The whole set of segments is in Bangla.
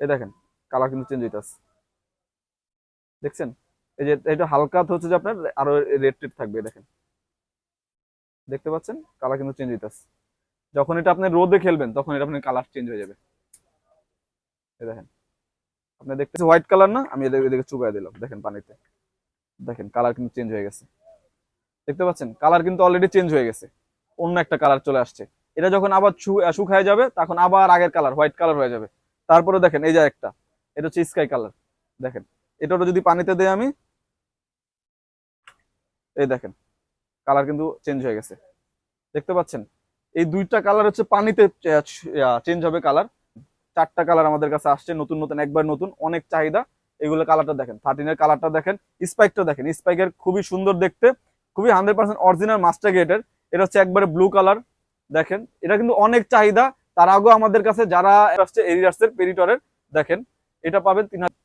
এই দেখেন কালার কিন্তু চেঞ্জ হইতাছে। দেখছেন? এই যে, এটা হালকা হচ্ছে যে আপনার আরও রেড টেড থাকবে দেখেন। দেখতে পাচ্ছেন? কালার কিন্তু চেঞ্জ হইতাছে। যখন এটা আপনি রোদে খেলবেন, তখন এটা আপনার কালার চেঞ্জ হয়ে যাবে। এই দেখেন। আপনি দেখতেছেন হোয়াইট কালার না? আমি এদিকে চুবাই দিলাম, দেখেন পানিতে। দেখেন কালার কিন্তু চেঞ্জ হয়ে গেছে। দেখতে পাচ্ছেন? কালার কিন্তু অলরেডি চেঞ্জ হয়ে গেছে। অন্য একটা কালার চলে আসছে। এটা যখন আবার শুকায় যাবে, তখন আবার আগের কালার হোয়াইট কালার হয়ে যাবে। তারপরে দেখেন, এই যে একটা এটা হচ্ছে স্কাই কালার দেখেন এটা যদি পানিতে দেই আমি, এই দেখেন কালার কিন্তু চেঞ্জ হয়ে গেছে, দেখতে পাচ্ছেন? এই দুইটা কালার হচ্ছে পানিতে চেঞ্জ হবে কালার চারটা কালার আমাদের কাছে আসছে, নতুন নতুন, একবার নতুন, অনেক চাহিদা, এগুলো কালারটা দেখেন থার্টিনের কালারটা দেখেন স্পাইকটা দেখেন স্পাইকের খুবই সুন্দর দেখতে, খুবই হান্ড্রেড পার্সেন্ট অরিজিনাল মাস্টার গেটের এটা হচ্ছে একবারে ব্লু কালার দেখেন, এটা কিন্তু অনেক চাহিদা তার আগেও আমাদের কাছে যারা আসছে এরিয়ার্সের পেরিটরের, দেখেন, এটা পাবেন তিন হাজার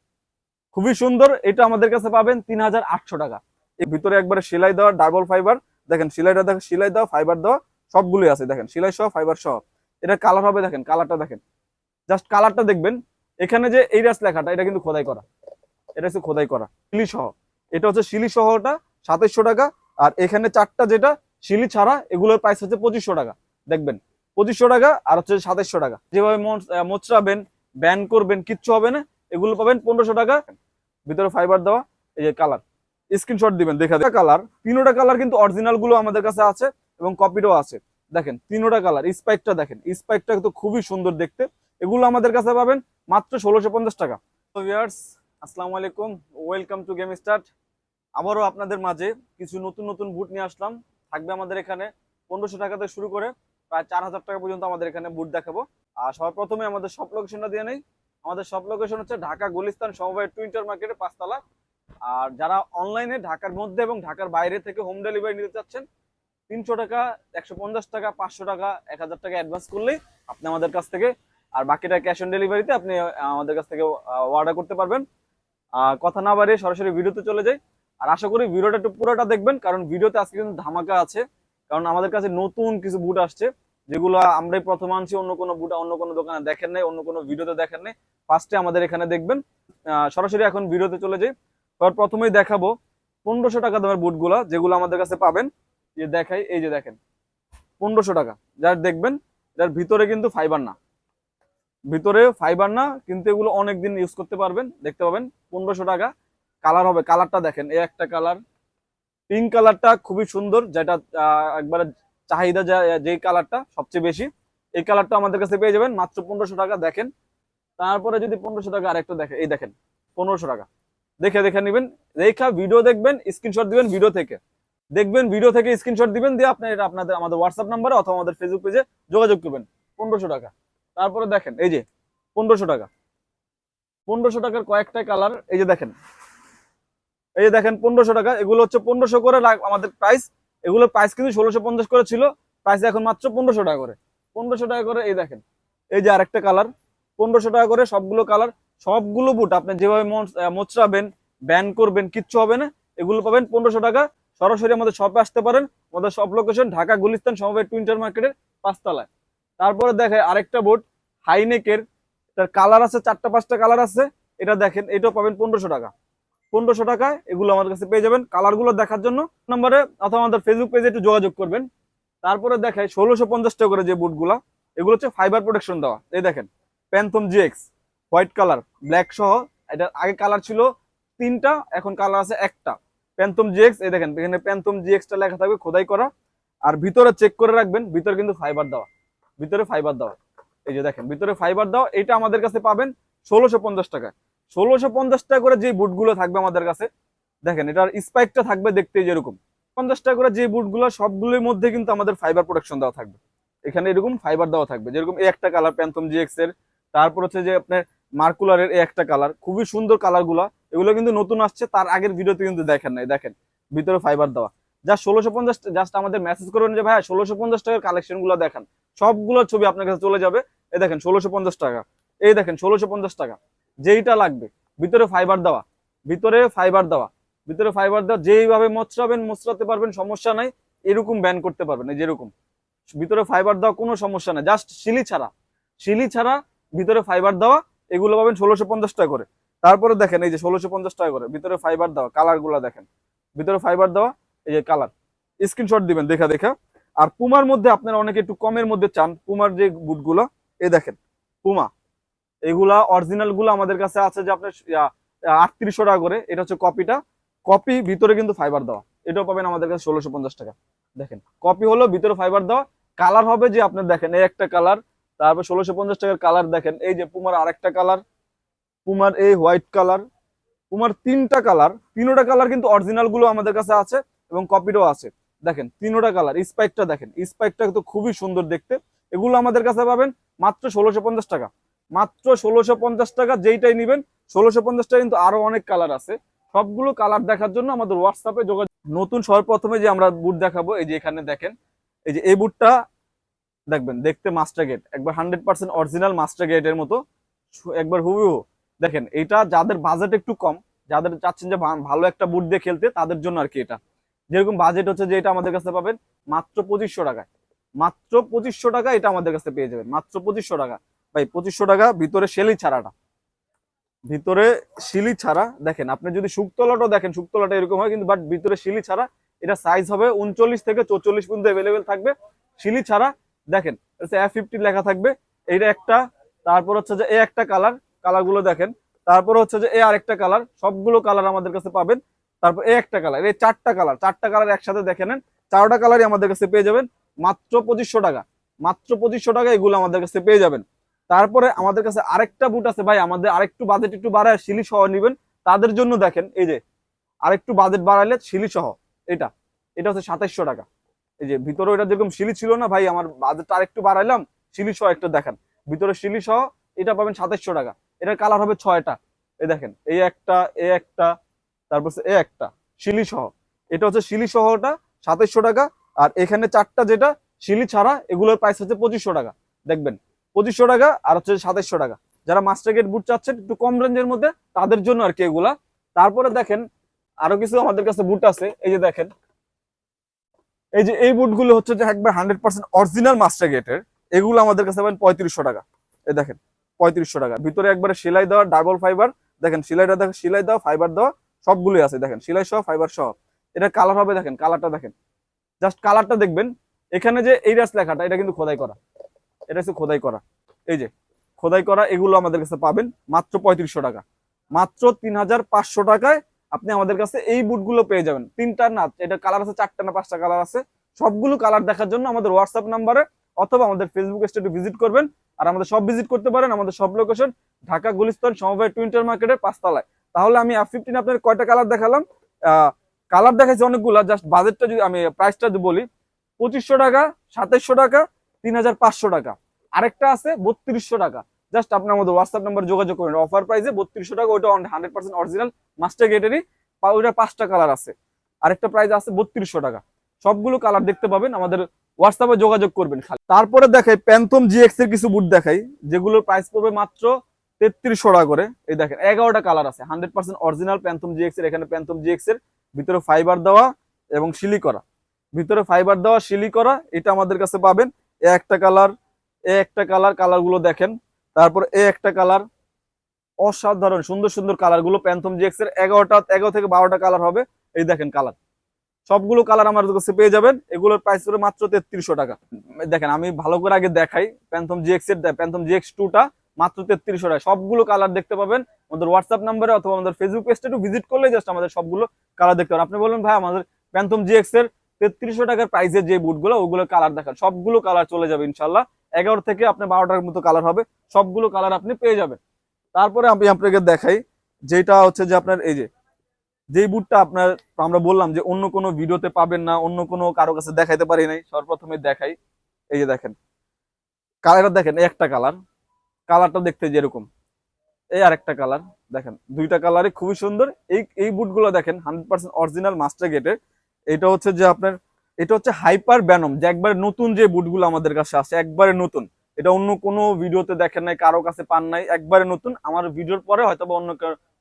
খুবই সুন্দর, এটা আমাদের কাছে পাবেন তিন হাজার আটশো টাকা। এর ভিতরে একবারে সেলাই দেওয়া ডাবল ফাইবার, দেখেন, সেলাইটা দেখেন, সেলাই দেওয়া, ফাইবার দেওয়া, সবগুলোই আছে, দেখেন, সেলাই সহ, ফাইবার সহ। এটা কালার হবে, দেখেন, কালারটা দেখেন। জাস্ট কালারটা দেখবেন, এখানে যে এইরাস লেখাটা, এটা কিন্তু খোদাই করা। এটা হচ্ছে খোদাই করা, শিলি সহ। এটা হচ্ছে শিলি সহটা সাতাইশশো টাকা, আর এখানে চারটা যেটা, শিলি ছাড়া, এগুলোর প্রাইস হচ্ছে পঁচিশশো টাকা। দেখবেন পঁচিশশো টাকা আর হচ্ছে সাতাইশশো টাকা। যেভাবে মোচড়াবেন ব্যান করবেন, কিচ্ছু হবে না। এগুলো পাবেন পনেরোশো টাকা। ভিতরে ফাইবার দেওয়া, এই যে কালার স্ক্রিনশট দিবেন, দেখা কালার তিনোটা কালার কিন্তু অরিজিনালগুলো আমাদের কাছে আছে এবং কপিটাও আছে। দেখেন, তিনোটা কালার স্পাইকটা দেখেন। স্পাইকটা তো খুবই সুন্দর দেখতে। এগুলো আমাদের কাছে পাবেন মাত্র ষোলোশো পঞ্চাশ টাকা। আসসালামু আলাইকুম। ওয়েলকাম টু গেম স্টার্ট আবারও আপনাদের মাঝে কিছু নতুন নতুন বুট নিয়ে আসলাম। থাকবে আমাদের এখানে পনেরোশো টাকা থেকে শুরু করে প্রায় চার হাজার টাকা পর্যন্ত আমাদের এখানে বুট দেখাবো। আর সবার প্রথমে আমাদের সব লোকেশনটা দিয়ে নেই। আমাদের সব লোকেশন হচ্ছে ঢাকা গুলিস্তান সমবায় টুইন্টার মার্কেটে পাঁচতলা। আর যারা অনলাইনে ঢাকার মধ্যে এবং ঢাকার বাইরে থেকে হোম ডেলিভারি নিতে চাচ্ছেন, তিনশো টাকা, একশো পঞ্চাশ টাকা, পাঁচশো টাকা, এক হাজার টাকা অ্যাডভান্স করলেই আপনি আমাদের কাছ থেকে, আর বাকিটা ক্যাশ অন ডেলিভারিতে আপনি আমাদের কাছ থেকে অর্ডার করতে পারবেন। কথা না বাড়িয়ে সরাসরি ভিডিওতে চলে যাই। আর আশা করি ভিডিওটা একটু পুরোটা দেখবেন, কারণ ভিডিওতে আজকে কিন্তু ধামাকা আছে। কারণ আমাদের কাছে নতুন কিছু বুট আসছে, যেগুলো আমরাই প্রথম আনছি, অন্য কোনো বুট অন্য কোনো দোকানে দেখেন নাই, অন্য কোনো ভিডিওতে দেখেন নাই। ফার্স্টে আমাদের এখানে দেখবেন সরাসরি এখন ভিডিওতে চলে যাই। এবার প্রথমেই দেখাবো পনেরোশো টাকা দামের বুটগুলো যেগুলো আমাদের কাছে পাবেন। যে দেখাই, এই যে দেখেন, পনেরোশো টাকা। যার দেখবেন, যার ভিতরে কিন্তু ফাইবার না। ভিতরে ফাইবার না, কিন্তু এগুলো অনেক দিন ইউজ করতে পারবেন, দেখতে পাবেন, পনেরোশো টাকা। কালার হবে কালারটা দেখেন, এই একটা কালার পিঙ্ক কালারটা খুবই সুন্দর, যেটা একবারে চাহিদা যা- কালারটা সবচেয়ে বেশি, এই কালারটা আমাদের কাছে পেয়ে যাবেন মাত্র পনেরোশো টাকা, দেখেন। তারপরে যদি পনেরোশো টাকা আরেকটা দেখে, এই দেখেন, পনেরোশো টাকা। দেখে দেখে নেবেন, রেখা ভিডিও দেখবেন স্ক্রিনশট দিবেন ভিডিও থেকে। দেখবেন ভিডিও থেকে স্ক্রিনশট দিবেন, দিয়ে আপনি এটা আপনাদের, আমাদের হোয়াটসঅ্যাপ নাম্বারে অথবা আমাদের ফেসবুক পেজে যোগাযোগ করবেন। পনেরোশো টাকা। তারপরে দেখেন, এই যে, পনেরোশো টাকা। পনেরোশো টাকার কয়েকটা কালার এই যে দেখেন এই যে দেখেন পনেরোশো টাকা, এগুলো হচ্ছে পনেরোশো করে আমাদের প্রাইস এগুলোর প্রাইস কিন্তু ষোলোশো পঞ্চাশ করে ছিল প্রাইস এখন মাত্র পনেরোশো টাকা করে। পনেরোশো টাকা করে, এই দেখেন, এই যে আরেকটা কালার পনেরোশো টাকা করে সবগুলো কালার সবগুলো বুট আপনি যেভাবে মোচ- মোচড়াবেন ব্যান করবেন, কিচ্ছু হবে না। এগুলো পাবেন পনেরোশো টাকা। সরাসরি আমাদের শপে আসতে পারেন। আমাদের সব লোকেশন ঢাকা গুলিস্তান সমবায় টুইন্টার মার্কেটের পাঁচতলায়। তারপরে দেখে আরেকটা বোট হাইনেকের তার কালার আছে, চারটা পাঁচটা কালার আছে। এটা দেখেন, এটাও পাবেন পনেরোশো টাকা। পনেরোশো টাকায় এগুলো আমাদের কাছে পেয়ে যাবেন। কালারগুলো দেখার জন্য নম্বরে অথবা আমাদের ফেসবুক পেজে একটু যোগাযোগ করবেন। তারপরে দেখায় ষোলোশো পঞ্চাশ টাকা করে যে বুটগুলা এগুলো হচ্ছে ফাইবার প্রোটেকশন দেওয়া। এই দেখেন Phantom GX white colour black সহ। এটা আগে কালার ছিল তিনটা, এখন কালার আছে একটা। প্যান্থম জিএক্স এই দেখেন, এখানে প্যান্থম জিএক্সটা লেখা থাকবে খোদাই করা। আর ভিতরে চেক করে রাখবেন, ভিতরে কিন্তু ফাইবার দেওয়া। ভিতরে ফাইবার দেওয়া। এই যে দেখেন, ভিতরে ফাইবার দেওয়া এটা আমাদের কাছে পাবেন ষোলোশো পঞ্চাশ টাকা ষোলোশো পঞ্চাশ টাকা করে যে বুটগুলো থাকবে আমাদের কাছে, দেখেন এটার স্পাইকটা থাকবে দেখতে যেরকম। পঞ্চাশ টাকা করে যে বুটগুলো, সবগুলোর মধ্যে কিন্তু আমাদের ফাইবার প্রোটেকশন দেওয়া থাকবে। এখানে এরকম ফাইবার দেওয়া থাকবে, যেরকম একটা কালার প্যান্থম জিএক্স এর, তারপর হচ্ছে যে আপনার মার্কুলারের একটা কালার খুবই সুন্দর কালারগুলা, এগুলো কিন্তু নতুন আসছে, তার আগের ভিডিওতে কিন্তু দেখেন নাই, দেখেন, ভিতরে ফাইবার দেওয়া। যা ষোলোশো পঞ্চাশ জাস্ট আমাদের মেসেজ করবেন যে ভাই ষোলোশো পঞ্চাশ টাকার কালেকশনগুলো দেখান। সবগুলো ছবি আপনার কাছে চলে যাবে। এই দেখেন, ষোলোশো পঞ্চাশ টাকা। এই দেখেন, ষোলোশো পঞ্চাশ টাকা। যেইটা লাগবে। ভিতরে ফাইবার দেওয়া, ভিতরে ফাইবার দেওয়া, ভিতরে ফাইবার দেওয়া, যেইভাবে মোচড়াবেন, মোচড়াতে পারবেন, সমস্যা নাই। এরকম ব্যান করতে পারবেন, এই যেরকম। ভিতরে ফাইবার দেওয়া কোনো সমস্যা নাই জাস্ট শিলি ছাড়া। শিলি ছাড়া ভিতরে ফাইবার দেওয়া, এগুলো পাবেন ষোলোশো পঞ্চাশ টাকা করে। তারপরে দেখেন, এই যে ষোলোশো পঞ্চাশ টাকা করে, ভিতরে ফাইবার দেওয়া কালারগুলা দেখেন। ভিতরে ফাইবার দেওয়া, এই যে কালার স্ক্রিনশট দিবেন, দেখা দেখা। আর পুমার মধ্যে আপনারা অনেকে একটু কমের মধ্যে চান পুমার যে বুটগুলো এ দেখেন পুমা এগুলা অরিজিনালগুলো আমাদের কাছে আছে যে আপনার আটত্রিশশো টাকা করে। এটা হচ্ছে কপিটা কপি ভিতরে কিন্তু ফাইবার দেওয়া। এটাও পাবেন আমাদের কাছে ষোলোশো পঞ্চাশ টাকা। দেখেন কপি হলো, ভিতরে ফাইবার দেওয়া। কালার হবে যে আপনার দেখেন, এই একটা কালার তারপর ষোলোশো পঞ্চাশ টাকার কালার দেখেন, এই যে পুমার আরেকটা কালার পুমার এই হোয়াইট কালার পুমার তিনটা কালার তিনোটা কালার কিন্তু অরিজিনালগুলো আমাদের কাছে আছে এবং কপিটাও আছে। দেখেন, তিনোটা কালার স্পাইকটা দেখেন স্পাইকটা তো খুবই সুন্দর দেখতে। এগুলো আমাদের কাছে পাবেন মাত্র ষোলোশো পঞ্চাশ টাকা। মাত্র ষোলোশো পঞ্চাশ টাকা যেইটাই নিবেন, ষোলোশো পঞ্চাশ টাকা কিন্তু আরও অনেক কালার আছে। সবগুলো কালার দেখার জন্য আমাদের হোয়াটসঅ্যাপে যোগাযোগ নতুন সর্বপ্রথমে যে আমরা বুট দেখাবো, এই যে এখানে দেখেন, এই যে এই বুটটা দেখবেন, দেখতে মাস্টার গেট একবার হান্ড্রেড পার্সেন্ট অরিজিনাল মাস্টার গেটের মতো একবার হুবহু। দেখেন এটা যাদের বাজেট একটু কম, যাদের চাচ্ছেন যে ভালো একটা বুট দিয়ে খেলতে, তাদের জন্য আর কি এটা। যেরকম বাজেট হচ্ছে যে এটা আমাদের কাছে পাবেন মাত্র পঁচিশশো টাকায়। মাত্র পঁচিশশো টাকা এটা আমাদের কাছে পেয়ে যাবেন, মাত্র পঁচিশশো টাকা। ভাই, পঁচিশশো টাকা, ভিতরে শেলি ছাড়াটা। ভিতরে শিলি ছাড়া, দেখেন, আপনি যদি শুকতলাটাও দেখেন, শুকতলাটা এরকম হয় কিন্তু বাট ভিতরে শিলি ছাড়া, এটা সাইজ হবে উনচল্লিশ থেকে চৌচল্লিশ পর্যন্ত অ্যাভেলেবেল থাকবে। শিলি ছাড়া, দেখেন এফ ফিফটি লেখা থাকবে। এইটা একটা, তারপর হচ্ছে যে এ একটা কালার কালারগুলো দেখেন। তারপর হচ্ছে যে এ আরেকটা কালার সবগুলো কালার আমাদের কাছে পাবেন। তারপর এ একটা কালার এই চারটা কালার চারটা কালার একসাথে দেখে নেন। চারটা কালারই আমাদের কাছে পেয়ে যাবেন। মাত্র পঁচিশশো টাকা, মাত্র পঁচিশশো টাকা এগুলো আমাদের কাছে পেয়ে যাবেন। তারপরে আমাদের কাছে আরেকটা বুট আছে ভাই, আমাদের আরেকটু বাজেট একটু বাড়ায় শিলি সহ নিবেন। তাদের জন্য দেখেন, এই যে আরেকটু বাজেট বাড়াইলে শিলি সহ, এটা এটা হচ্ছে সাতাইশশো টাকা। এই যে ভিতরে এটা যেরকম শিলি ছিল না ভাই, আমার বাজেটটা আরেকটু বাড়াইলাম, শিলি সহ একটা দেখান। ভিতরে শিলি সহ, এটা পাবেন সাতাইশশো টাকা। এটার কালার হবে ছয়টা। এই দেখেন, এই একটা এ একটা, তারপর এ একটা, শিলি সহ। এটা হচ্ছে শিলি সহটা সাতাইশশো টাকা, আর এখানে চারটা যেটা, শিলি ছাড়া, এগুলোর প্রাইস হচ্ছে পঁচিশশো টাকা। দেখবেন পঁচিশশো টাকা আর হচ্ছে সাতাইশশো টাকা। যারা মাস্টার গেট বুট চাচ্ছেন, একটু কম রেঞ্জের মধ্যে, তাদের জন্য আর কি এগুলা। তারপরে দেখেন, আরও কিছু আমাদের কাছে বুট আছে। এই যে দেখেন, এই যে এই বুটগুলো হচ্ছে যে একবার হান্ড্রেড পার্সেন্ট অরিজিনাল মাস্টার এগুলো আমাদের কাছে পাবেন পঁয়ত্রিশশো টাকা। এই দেখেন, পঁয়ত্রিশশো টাকা। ভিতরে একবারে সেলাই দেওয়া ডাবল ফাইবার দেখেন, সেলাইটা দেখেন সেলাই দেওয়া ফাইবার দেওয়া, সবগুলোই আছে। দেখেন, সেলাই সহ ফাইবার সহ। এটা কালার হবে, দেখেন কালারটা দেখেন। জাস্ট কালারটা দেখবেন। এখানে যে এই রাস লেখাটা, এটা কিন্তু খোদাই করা। এটা হচ্ছে খোদাই করা। এই যে, খোদাই করা, এগুলো আমাদের কাছে পাবেন মাত্র পঁয়ত্রিশশো টাকা। মাত্র তিন হাজার পাঁচশো টাকায় আপনি আমাদের কাছে এই বুটগুলো পেয়ে যাবেন। তিনটা না, এটা কালার আছে, চারটা না পাঁচটা কালার আছে। সবগুলো কালার দেখার জন্য আমাদের হোয়াটসঅ্যাপ নাম্বারে অথবা আমাদের ফেসবুক স্টেটে ভিজিট করবেন। আর আমাদের সব ভিজিট করতে পারেন, আমাদের সব লোকেশন ঢাকা, গুলিস্তান, সমবায় টুইন্টার মার্কেটের পাঁচতলায়। তাহলে আমি ফিফটিন আপনার কয়টা কালার দেখালাম? কালার দেখাইছি অনেকগুলো জাস্ট বাজেটটা যদি আমি প্রাইসটা যদি বলি, পঁচিশশো টাকা, সাতাইশশো টাকা তিন হাজার পাঁচশো টাকা। আরেকটা আছে বত্রিশশো টাকা। জাস্ট আপনি আমাদের হোয়াটসঅ্যাপ নাম্বার যোগাযোগ করেন। অফার প্রাইসে বত্রিশশো টাকা, ওইটা হান্ড্রেড পার্সেন্ট অরিজিনাল মাস্টার গেটেরই ওইটা পাঁচটা কালার আছে। আরেকটা প্রাইস আছে বত্রিশশো টাকা। সবগুলো কালার দেখতে পাবেন, আমাদের হোয়াটসঅ্যাপে যোগাযোগ করবেন খালি। তারপরে দেখাই প্যান্থম জিএক্স এর কিছু বুট দেখাই, যেগুলোর প্রাইস পড়বে মাত্র তেত্রিশশো টাকা করে। এই দেখেন, এগারোটা কালার আছে hundred percent original Phantom GX এর, এখানে প্যান্থম জিএক্স এর ভিতরে ফাইবার দেওয়া এবং শিলি করা। ভিতরে ফাইবার দেওয়া, শিলি করা, এটা আমাদের কাছে পাবেন। এ একটা কালার এ একটা কালার কালারগুলো দেখেন। তারপর এ একটা কালার অসাধারণ, সুন্দর সুন্দর কালারগুলো প্যান্থম জিএক্স এর এগারোটা, এগারো থেকে বারোটা কালার হবে। এই দেখেন কালার সবগুলো কালার আমার কাছে পেয়ে যাবেন। এগুলোর প্রাইস পড়বে মাত্র তেত্রিশশো টাকা। দেখেন, আমি ভালো করে আগে দেখাই প্যান্থম জিএক্স এর প্যান্থম জিএক্স টুটা মাত্র তেত্রিশশো টাকা। সবগুলো কালার দেখতে পাবেন। আমাদের হোয়াটসঅ্যাপ নাম্বারে অথবা আমাদের ফেসবুক পেজটা একটু ভিজিট করলে জাস্ট আমাদের সবগুলো কালার দেখতে পাবেন। আপনি বলবেন, ভাই, আমাদের প্যান্থম জিএক্স এর তেত্রিশশো টাকার প্রাইসের যে বুটগুলো ওগুলো কালার দেখান। সবগুলো কালার চলে যাবে ইনশাল্লাহ এগারো থেকে আপনি বারোটার মতো কালার হবে। সবগুলো কালার আপনি পেয়ে যাবেন। তারপরে আমি আপনাকে দেখাই, যেটা হচ্ছে যে আপনার এই যে যেই বুটটা আপনার, আমরা বললাম যে অন্য কোনো ভিডিওতে পাবেন না, অন্য কোনো কারও কাছে দেখাইতে পারি নাই। সর্বপ্রথমে দেখাই, এই যে দেখেন। কালারটা দেখেন একটা কালার কালারটা দেখতে যেরকম। এই আরেকটা কালার দেখেন। দুইটা কালারই খুবই সুন্দর। এই এই বুটগুলো দেখেন হান্ড্রেড পার্সেন্ট অরিজিনাল মাস্টার গেটের এটা হচ্ছে যে আপনার, এটা হচ্ছে হাইপার ব্যানম, যে একবারে নতুন যে বুটগুলো আমাদের কাছে আসে একবারে নতুন। এটা অন্য কোনো ভিডিওতে দেখেন নাই, কারও কাছে পান নাই, একবারে নতুন। আমার ভিডিওর পরে হয়তো বা অন্য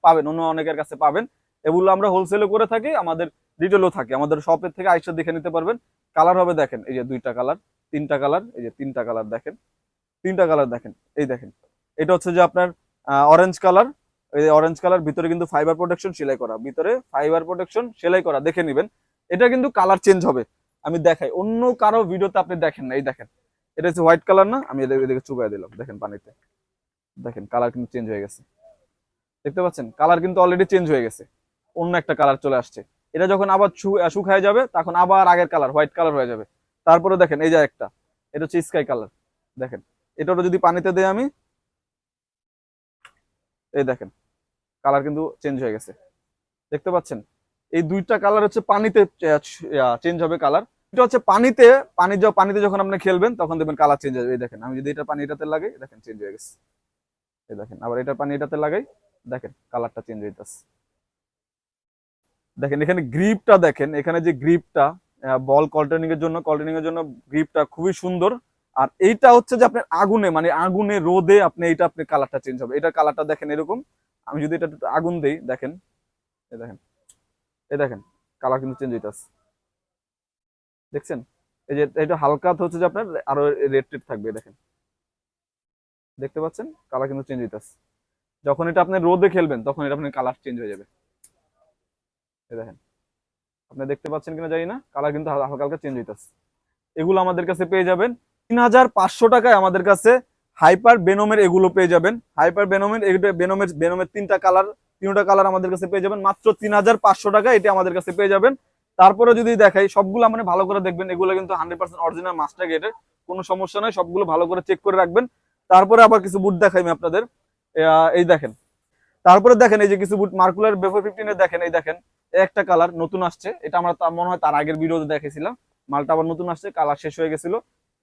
পাবেন, অন্য অনেকের কাছে পাবেন। এগুলো আমরা হোলসেলে করে থাকি, আমাদের রিটেলও থাকে। আমাদের শপের থেকে আইসা দেখে নিতে পারবেন। কালার হবে দেখেন, এই যে দুইটা কালার তিনটা কালার এই যে তিনটা কালার দেখেন, তিনটা কালার দেখেন, এই দেখেন। এটা হচ্ছে যে আপনার অরেঞ্জ কালার এই অরেঞ্জ কালার ভিতরে কিন্তু ফাইবার প্রোটেকশন সেলাই করা, ভিতরে ফাইবার প্রোটেকশন সেলাই করা, দেখে নেবেন। এটা কিন্তু কালার চেঞ্জ হবে। আমি দেখাই, অন্য কারও ভিডিওতে আপনি দেখেন না, এই দেখেন। এটা হচ্ছে হোয়াইট কালার না? আমি এদিকে চুবাই দিলাম, দেখেন পানিতে। দেখেন কালার কিন্তু চেঞ্জ হয়ে গেছে। দেখতে পাচ্ছেন? কালার কিন্তু অলরেডি চেঞ্জ হয়ে গেছে। অন্য একটা কালার চলে আসছে। এটা যখন আবার শুকায় যাবে, তখন আবার আগের কালার হোয়াইট কালার হয়ে যাবে। তারপরে দেখেন, এই যে একটা এটা হচ্ছে স্কাই কালার দেখেন, এটারও যদি পানিতে দেই আমি, এই দেখেন কালার কিন্তু চেঞ্জ হয়ে গেছে। দেখতে পাচ্ছেন? এই দুইটা কালার হচ্ছে পানিতে চেঞ্জ হবে কালার এটা হচ্ছে পানিতে, পানি পানিতে যখন আপনি খেলবেন, তখন দেখবেন কালার চেঞ্জ হবে। এই দেখেন, আমি যদি এটা পানি এটাতে লাগাই দেখেন চেঞ্জ হয়ে গেছে। এই দেখেন, আবার এটা পানি এটাতে লাগাই, দেখেন কালারটা চেঞ্জ হইতেছে। দেখেন, এখানে গ্রিপটা দেখেন, এখানে যে গ্রিপটা বল কল্টেনিং এর জন্য কল্টেনিং এর জন্য গ্রিপটা খুবই সুন্দর। আর এইটা হচ্ছে যে আপনার আগুনে মানে আগুনে, রোদে আপনি এটা আপনি কালারটা চেঞ্জ হবে। এটার কালারটা দেখেন এরকম। আমি যদি এটা আগুন দেই, দেখেন দেখেন এই দেখেন কালার কিন্তু চেঞ্জ হইতাছে। দেখছেন? এই যে এটা হালকা হচ্ছে যে আপনার আরও রেড রেড থাকবে দেখেন। দেখতে পাচ্ছেন? কালার কিন্তু চেঞ্জ হইতাছে। যখন এটা আপনি রোদে খেলবেন, তখন এটা আপনার কালার চেঞ্জ হয়ে যাবে। এই দেখেন। আপনি দেখতে পাচ্ছেন কিনা জানি না কালার কিন্তু হালকা হালকা চেঞ্জ হইতাছে। এগুলো আমাদের কাছে পেয়ে যাবেন। তিন হাজার পাঁচশো টাকায় আমাদের কাছে হাইপার বেনমের এগুলো পেয়ে যাবেন। হাইপার বেনোমের বেনমের বেনমের তিনটা কালার তিনটা কালার আমাদের কাছে পেয়ে যাবেন। মাত্র তিন হাজার পাঁচশো টাকা এটা আমাদের কাছে পেয়ে যাবেন। তারপরে যদি দেখাই, সবগুলো মানে ভালো করে দেখবেন, এগুলো কিন্তু হান্ড্রেড পার্সেন্ট অরিজিনাল মাস্টার গেটের কোনো সমস্যা নয় সবগুলো ভালো করে চেক করে রাখবেন। তারপরে আবার কিছু বুট দেখাই আমি আপনাদের এই দেখেন। তারপরে দেখেন, এই যে কিছু বুট মার্কুলার বেফোর ফিফটিনের দেখেন, এই দেখেন একটা কালার নতুন আসছে। এটা আমরা মনে হয় তার আগের ভিডিওতে দেখেছিলাম মালটা আবার নতুন আসছে কালার শেষ হয়ে গেছিল।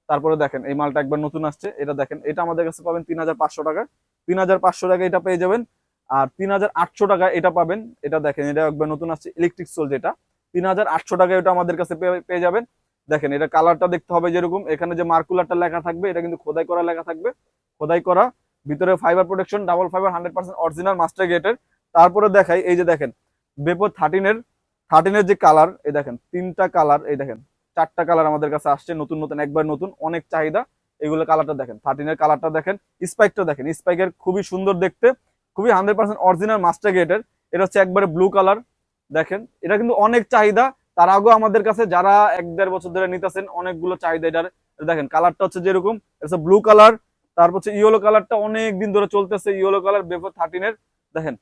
তারপরে দেখেন, এই মালটা একবার নতুন আসছে। এটা দেখেন, এটা আমাদের কাছে পাবেন তিন হাজার পাঁচশো টাকা। তিন হাজার পাঁচশো টাকা এটা পেয়ে যাবেন। আর তিন হাজার আটশো টাকা এটা পাবেন। এটা দেখেন, এটা একবার নতুন আসছে ইলেকট্রিক সোল যেটা। তিন হাজার আটশো টাকা এটা আমাদের কাছে পেয়ে- যাবেন। দেখেন, এটা কালারটা দেখতে হবে যেরকম। এখানে যে মার্কুলারটা লেখা থাকবে, এটা কিন্তু খোদাই করা লেখা থাকবে। খোদাই করা। ভিতরে fibre protection double fibre hundred percent original master গেটের তারপরে দেখাই, এই যে দেখেন বেপো থার্টিনের থার্টিনের যে কালার এই দেখেন, তিনটা কালার এই দেখেন, চারটা কালার আমাদের কাছে আসছে, নতুন নতুন, একবার নতুন, অনেক চাহিদা। এগুলো কালারটা দেখেন থার্টিনের কালারটা দেখেন স্পাইকটা দেখেন স্পাইকের খুবই সুন্দর দেখতে। খুবই হান্ড্রেড পার্সেন্ট অরিজিনাল মাস্টার গেটের এটা হচ্ছে একবারে ব্লু কালার দেখেন। এটা কিন্তু অনেক চাহিদা। তার আগেও আমাদের কাছে যারা এক দেড় বছর ধরে নিতেছেন, অনেকগুলো চাহিদা এটার। এটা দেখেন কালারটা হচ্ছে যেরকম, এটা ব্লু কালার তারপর হচ্ছে ইয়েলো কালারটা অনেক দিন ধরে চলতেছে ইয়েলো কালার বেফোর থার্টিনের দেখেন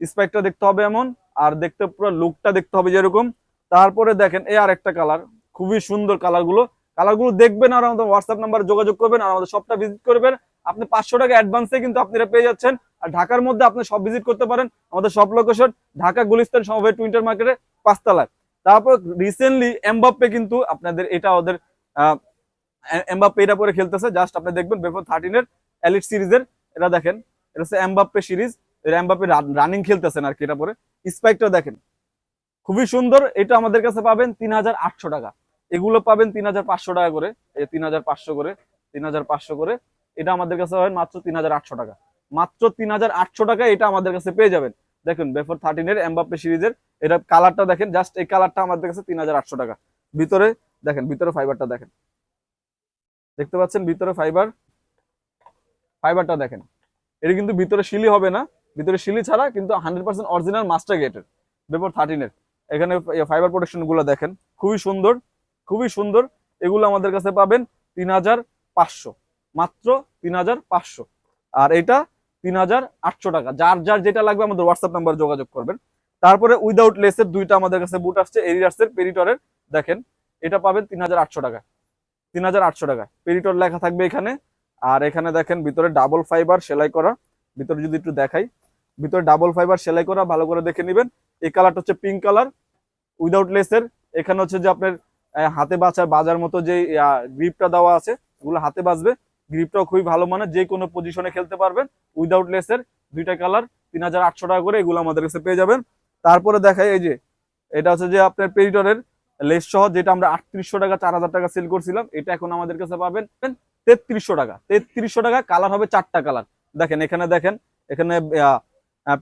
স্পাইকটা দেখতে হবে এমন, আর দেখতে পুরো লুকটা দেখতে হবে যেরকম। তারপরে দেখেন এ আর একটা কালার খুবই সুন্দর কালারগুলো। কালারগুলো দেখবেন আর আমাদের হোয়াটসঅ্যাপ নাম্বারে যোগাযোগ করবেন, আর আমাদের সবটা ভিজিট করবেন। আপনি পাঁচশো টাকা অ্যাডভান্সে কিন্তু আপনি পেয়ে যাচ্ছেন। আর ঢাকার মধ্যে আপনি সব ভিজিট করতে পারেন। আমাদের সব লোকেশন ঢাকা গুলিস্তান সমবায় টুইন্টার মার্কেটে পাঁচতলায়। তারপর রিসেন্টলি এমবাপ্পে কিন্তু আপনাদের এটা ওদের এমবাপ্পে এটা পরে খেলতেছে। জাস্ট আপনি দেখবেন বেফোর থার্টিনের এলিট সিরিজের এটা দেখেন, এটা হচ্ছে এমবাপ্পে সিরিজ এমবাপ্পে রানিং খেলতেছেন আর কি এটা পরে। স্পাইকটা দেখেন, খুবই সুন্দর। এটা আমাদের কাছে পাবেন তিন হাজার আটশো টাকা। এগুলো পাবেন তিন হাজার পাঁচশো টাকা করে তিন হাজার পাঁচশো করে, তিন হাজার পাঁচশো করে। এটা আমাদের কাছে পাবেন মাত্র তিন হাজার আটশো টাকা। মাত্র তিন হাজার আটশো টাকা এটা আমাদের কাছে পেয়ে যাবেন। দেখুন বেফোর থার্টিনের এমবাপ্পে সিরিজের এটা কালারটা দেখেন জাস্ট এই কালারটা আমাদের কাছে তিন হাজার আটশো টাকা। ভিতরে, দেখেন, ভিতরে ফাইবারটা দেখেন। দেখতে পাচ্ছেন, ভিতরে ফাইবার ফাইবারটা দেখেন। এটা কিন্তু ভিতরে শিলি হবে না, ভিতরে শিলি ছাড়া কিন্তু হান্ড্রেড পার্সেন্ট অরিজিনাল মাস্টার গেটের বেপর থার্টিনের এখানে ফাইবার প্রোটেকশনগুলো দেখেন, খুবই সুন্দর খুবই সুন্দর। এগুলো আমাদের কাছে পাবেন তিন হাজার পাঁচশো, মাত্র তিন হাজার পাঁচশো। আর এটা তিন হাজার আটশো টাকা। যার যার যেটা লাগবে আমাদের হোয়াটসঅ্যাপ নাম্বার যোগাযোগ করবেন। তারপরে উইদাউট লেসের দুইটা আমাদের কাছে বুট আসছে এরিয়ার্সের পেরিটরের দেখেন, এটা পাবেন তিন হাজার আটশো টাকা। তিন হাজার আটশো টাকা। পেরিটর লেখা থাকবে এখানে। আর এখানে দেখেন, ভিতরে ডাবল ফাইবার সেলাই করা। ভিতরে যদি একটু দেখাই, ভিতরে ডাবল ফাইবার সেলাই করা, ভালো করে দেখে নেবেন। এই কালারটা হচ্ছে পিঙ্ক কালার উইদাউট লেসের এখানে হচ্ছে যে আপনার হাতে বাঁচার, বাজার মতো যে গ্রিপটা দেওয়া আছে, ওগুলো হাতে বাজবে গ্রিপটাও খুবই ভালো মানে যে কোনো পজিশনে খেলতে পারবেন। উইদাউট লেসের দুইটা কালার তিন হাজার আটশো টাকা করে এগুলো আমাদের কাছে পেয়ে যাবেন। তারপরে দেখাই এই যে, এটা হচ্ছে যে আপনার পেরিটরের লেস সহ, যেটা আমরা আটত্রিশশো টাকা, চার হাজার টাকা সেল করছিলাম, এটা এখন আমাদের কাছে পাবেন তেত্রিশশো টাকা। তেত্রিশশো টাকা কালার হবে চারটা কালার দেখেন, এখানে দেখেন, এখানে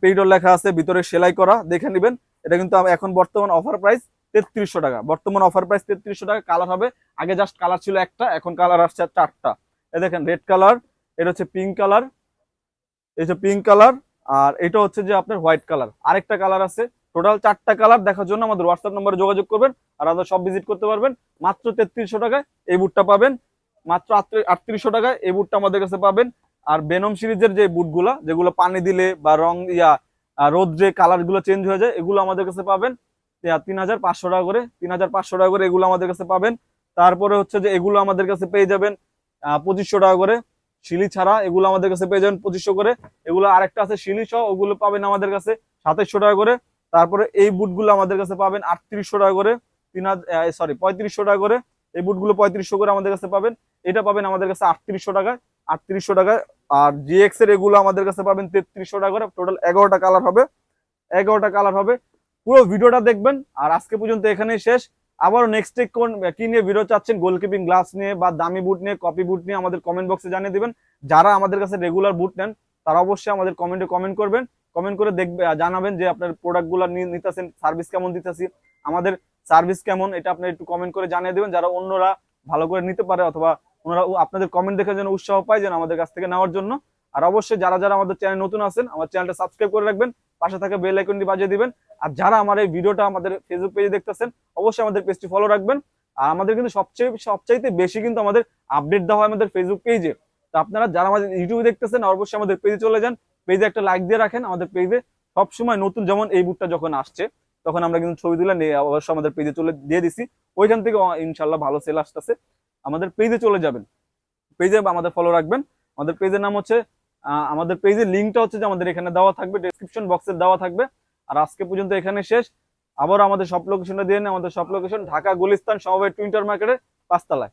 পেরিটর লেখা আছে, ভিতরে সেলাই করা, দেখে নেবেন। এটা কিন্তু এখন বর্তমান অফার প্রাইস তেত্রিশশো টাকা। বর্তমান অফার প্রাইস তেত্রিশশো টাকা কালার হবে। আগে জাস্ট কালার ছিল একটা, এখন কালার আসছে চারটা। এ দেখেন রেড কালার এটা হচ্ছে পিঙ্ক কালার এই যে পিঙ্ক কালার আর এটা হচ্ছে যে আপনার হোয়াইট কালার আরেকটা কালার আছে টোটাল চারটা কালার দেখার জন্য আমাদের হোয়াটসঅ্যাপ নম্বরে যোগাযোগ করবেন, আর আপনারা সব ভিজিট করতে পারবেন। মাত্র তেত্রিশশো টাকায় এই বুটটা পাবেন, মাত্র আটত্রিশশো টাকায় এই বুটটা আমাদের কাছে পাবেন। আর বেনম সিরিজের যে বুটগুলা যেগুলো পানি দিলে বা রং, ইয়া রোদ্রে কালারগুলো চেঞ্জ হয়ে যায়, এগুলো আমাদের কাছে পাবেন। তিন হাজার পাঁচশো টাকা করে, তিন হাজার পাঁচশো টাকা করে এগুলো আমাদের কাছে পাবেন। তারপরে হচ্ছে যে এগুলো আমাদের কাছে পেয়ে যাবেন পঁচিশশো টাকা করে শিলি ছাড়া, এগুলো আমাদের কাছে পেয়ে যাবেন পঁচিশশো করে। এগুলো আরেকটা আছে শিলি সহ, ওগুলো পাবেন আমাদের কাছে সাতাইশশো টাকা করে। তারপরে এই বুটগুলো আমাদের কাছে পাবেন আটত্রিশশো টাকা করে, তিন হাজার সরি পঁয়ত্রিশশো টাকা করে। এই বুটগুলো পঁয়ত্রিশশো করে আমাদের কাছে পাবেন। এটা পাবেন আমাদের কাছে আটত্রিশশো টাকায় আটত্রিশশো টাকায়। আর জিএক্স এর এগুলো আমাদের কাছে পাবেন তেত্রিশশো টাকা করে। টোটাল এগারোটা কালার হবে। এগারোটা কালার হবে। পুরো ভিডিওটা দেখবেন। আর আজকে পর্যন্ত এখানেই শেষ। আবারও নেক্সট কোন, কি নিয়ে ভিডিও চাচ্ছেন? গোলকিপিং গ্লাস নিয়ে বা দামি বুট নিয়ে কপি বুট নিয়ে আমাদের কমেন্ট বক্সে জানিয়ে দিবেন। যারা আমাদের কাছে রেগুলার বুট নেন, তারা অবশ্যই আমাদের কমেন্টে কমেন্ট করবেন। কমেন্ট করে দেখবে জানাবেন যে আপনার প্রোডাক্টগুলো নিতেছেন সার্ভিস কেমন দিতেছি। আমাদের সার্ভিস কেমন, এটা আপনি একটু কমেন্ট করে জানিয়ে দেবেন। যারা অন্যরা ভালো করে নিতে পারে অথবা ওনারা আপনাদের কমেন্ট দেখে যেন উৎসাহ পায় যেন আমাদের কাছ থেকে নেওয়ার জন্য। আর অবশ্যই যারা যারা আমাদের চ্যানেল নতুন আছেন, আমার চ্যানেলটা সাবস্ক্রাইব করে রাখবেন, পাশে থাকা বেল আইকনটি বাজিয়ে দিবেন। আর যারা আমার এই ভিডিওটা আমাদের ফেসবুক পেজে দেখতেছেন, অবশ্যই আমাদের পেজটি ফলো রাখবেন। আর আমাদের কিন্তু সবচেয়ে, সবচাইতে বেশি কিন্তু আমাদের আপডেট দেওয়া হয় আমাদের ফেসবুক পেজে তো আপনারা যারা আমাদের ইউটিউবে দেখতেছেন, অবশ্যই আমাদের পেজে চলে যান। পেজে একটা লাইক দিয়ে রাখেন আমাদের পেজে সবসময় নতুন যেমন এই বুকটা যখন আসছে, তখন আমরা কিন্তু ছবি তুলে নিয়ে অবশ্যই আমাদের পেজে চলে, দিয়ে দিছি। ওইখান থেকে ইনশাল্লাহ ভালো সেল আসতেছে। আমাদের পেজে চলে যাবেন। পেজে আমাদের ফলো রাখবেন। আমাদের পেজের নাম হচ্ছে আমাদের পেজের লিঙ্কটা হচ্ছে যে আমাদের এখানে দেওয়া থাকবে ডেসক্রিপশন বক্সে দেওয়া থাকবে। আর আজকে পর্যন্ত এখানে শেষ। আবার আমাদের সব লোকেশনটা দিয়ে নেই আমাদের সব লোকেশন ঢাকা, গুলিস্তান, সমবায় টুইন্টার মার্কেটের পাঁচতলায়।